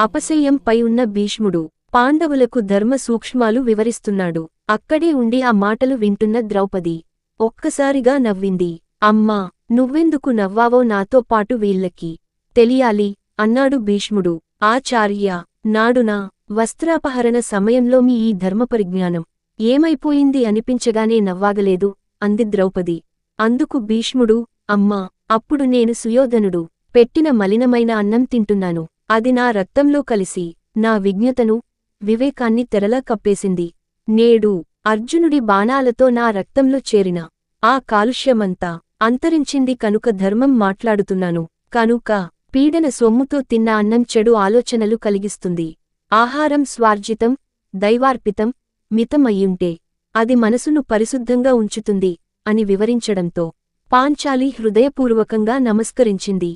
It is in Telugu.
అపశయ్యంపై ఉన్న భీష్ముడు పాండవులకు ధర్మ సూక్ష్మాలు వివరిస్తున్నాడు. అక్కడే ఉండి ఆ మాటలు వింటున్న ద్రౌపది ఒక్కసారిగా నవ్వింది. అమ్మా నువ్వెందుకు నవ్వావో నాతో పాటు వీళ్ళకి. తెలియాలి అన్నాడు భీష్ముడు. ఆచార్య నాడునా వస్త్రాపహరణ సమయంలో మీ ఈ ధర్మపరిజ్ఞానం ఏమైపోయింది అనిపించగానే నవ్వాగలేదు అంది ద్రౌపది. అందుకు భీష్ముడు అమ్మా అప్పుడు నేను సుయోధనుడు పెట్టిన మలినమైన అన్నం తింటున్నాను. అది నా రక్తంలో కలిసి నా విజ్ఞతను వివేకాన్ని తెరలా కప్పేసింది. నేడు అర్జునుడి బాణాలతో నా రక్తంలో చేరిన ఆ కాలుష్యమంతా అంతరించింది కనుక ధర్మం మాట్లాడుతున్నాను. కనుక పీడన సొమ్ముతో తిన్న అన్నం చెడు ఆలోచనలు కలిగిస్తుంది. ఆహారం స్వార్జితం దైవార్పితం మితమయ్యుంటే అది మనసును పరిశుద్ధంగా ఉంచుతుంది అని వివరించడంతో పాంచాలి హృదయపూర్వకంగా నమస్కరించింది.